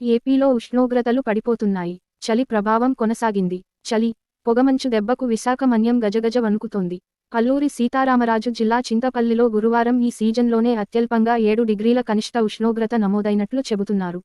ఏపీలో ఉష్ణోగ్రతలు పడిపోతున్నాయి. చలి ప్రభావం కొనసాగింది. చలి పొగమంచు దెబ్బకు విశాఖ మన్యం గజగజ వణుకుతోంది. అల్లూరి సీతారామరాజు జిల్లా చింతపల్లిలో గురువారం ఈ సీజన్లోనే అత్యల్పంగా ఏడు డిగ్రీల కనిష్ట ఉష్ణోగ్రత నమోదైనట్లు చెబుతున్నారు.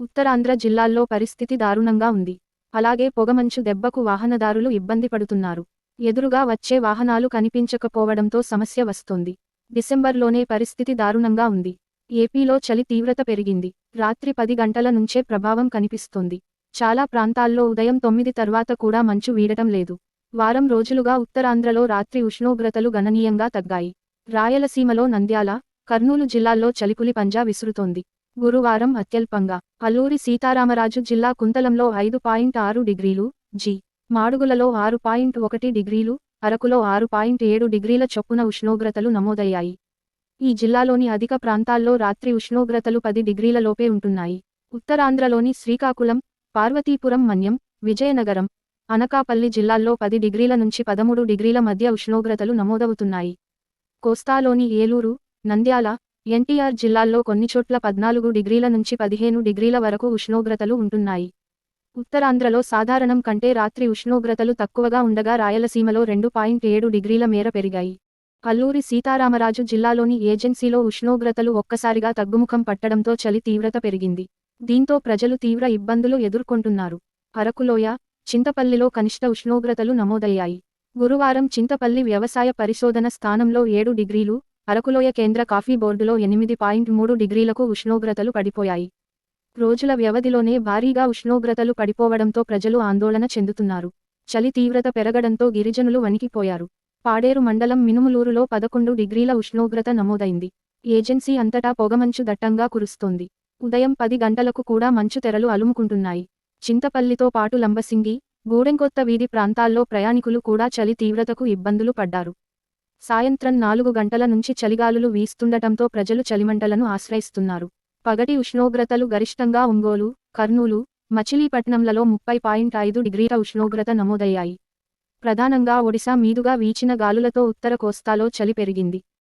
ఉత్తరాంధ్ర జిల్లాల్లో పరిస్థితి దారుణంగా ఉంది. అలాగే పొగమంచు దెబ్బకు వాహనదారులు ఇబ్బంది పడుతున్నారు. ఎదురుగా వచ్చే వాహనాలు కనిపించకపోవడంతో సమస్య వస్తోంది. డిసెంబర్లోనే పరిస్థితి దారుణంగా ఉంది. ఏపీలో చలి తీవ్రత పెరిగింది. రాత్రి పది గంటల నుంచే ప్రభావం కనిపిస్తోంది. చాలా ప్రాంతాల్లో ఉదయం తొమ్మిది తర్వాత కూడా మంచు వీడటం లేదు. వారం రోజులుగా ఉత్తరాంధ్రలో రాత్రి ఉష్ణోగ్రతలు గణనీయంగా తగ్గాయి. రాయలసీమలో నంద్యాల కర్నూలు జిల్లాల్లో చలిపులి పంజా విసురుతోంది. గురువారం అత్యల్పంగా అల్లూరి సీతారామరాజు జిల్లా కుంతలంలో ఐదు పాయింట్ ఆరు డిగ్రీలు జి మాడుగులలో ఆరు పాయింట్ ఒకటి డిగ్రీలు అరకులో ఆరు పాయింట్ ఏడు డిగ్రీల చొప్పున ఉష్ణోగ్రతలు నమోదయ్యాయి. ఈ జిల్లాలోని అధిక ప్రాంతాల్లో రాత్రి ఉష్ణోగ్రతలు పది డిగ్రీలలోపే ఉంటున్నాయి. ఉత్తరాంధ్రలోని శ్రీకాకుళం పార్వతీపురం మన్యం విజయనగరం అనకాపల్లి జిల్లాల్లో పది డిగ్రీల నుంచి పదమూడు డిగ్రీల మధ్య ఉష్ణోగ్రతలు నమోదవుతున్నాయి. కోస్తాలోని ఏలూరు నంద్యాల ఎన్టీఆర్ జిల్లాల్లో కొన్ని చోట్ల పద్నాలుగు డిగ్రీల నుంచి పదిహేను డిగ్రీల వరకు ఉష్ణోగ్రతలు ఉంటున్నాయి. ఉత్తరాంధ్రలో సాధారణం కంటే రాత్రి ఉష్ణోగ్రతలు తక్కువగా ఉండగా రాయలసీమలో రెండు పాయింట్ ఏడు డిగ్రీల మేర పెరిగాయి. అల్లూరి సీతారామరాజు జిల్లాలోని ఏజెన్సీలో ఉష్ణోగ్రతలు ఒక్కసారిగా తగ్గుముఖం పట్టడంతో చలి తీవ్రత పెరిగింది. దీంతో ప్రజలు తీవ్ర ఇబ్బందులు ఎదుర్కొంటున్నారు. అరకులోయ చింతపల్లిలో కనిష్ట ఉష్ణోగ్రతలు నమోదయ్యాయి. గురువారం చింతపల్లి వ్యవసాయ పరిశోధన స్థానంలో ఏడు డిగ్రీలు అరకులోయ కేంద్ర కాఫీ బోర్డులో ఎనిమిది పాయింట్ మూడు డిగ్రీలకు ఉష్ణోగ్రతలు పడిపోయాయి. రోజుల వ్యవధిలోనే భారీగా ఉష్ణోగ్రతలు పడిపోవడంతో ప్రజలు ఆందోళన చెందుతున్నారు. చలి తీవ్రత పెరగడంతో గిరిజనులు వణికిపోయారు. పాడేరు మండలం మినుములూరులో పదకొండు డిగ్రీల ఉష్ణోగ్రత నమోదైంది. ఏజెన్సీ అంతటా పొగమంచు దట్టంగా కురుస్తోంది. ఉదయం పది గంటలకు కూడా మంచు తెరలు అలుముకుంటున్నాయి. చింతపల్లితో పాటు లంబసింగి గూడెంకొత్త వీధి ప్రాంతాల్లో ప్రయాణికులు కూడా చలి తీవ్రతకు ఇబ్బందులు పడ్డారు. సాయంత్రం నాలుగు గంటల నుంచి చలిగాలులు వీస్తుండటంతో ప్రజలు చలిమంటలను ఆశ్రయిస్తున్నారు. పగటి ఉష్ణోగ్రతలు గరిష్టంగా ఒంగోలు కర్నూలు మచిలీపట్నంలలో ముప్పై పాయింట్ ఐదు డిగ్రీల ఉష్ణోగ్రత నమోదయ్యాయి. ప్రధానంగా ఒడిశా మీదుగా వీచిన గాలులతో ఉత్తర కోస్తాలో చలి పెరిగింది.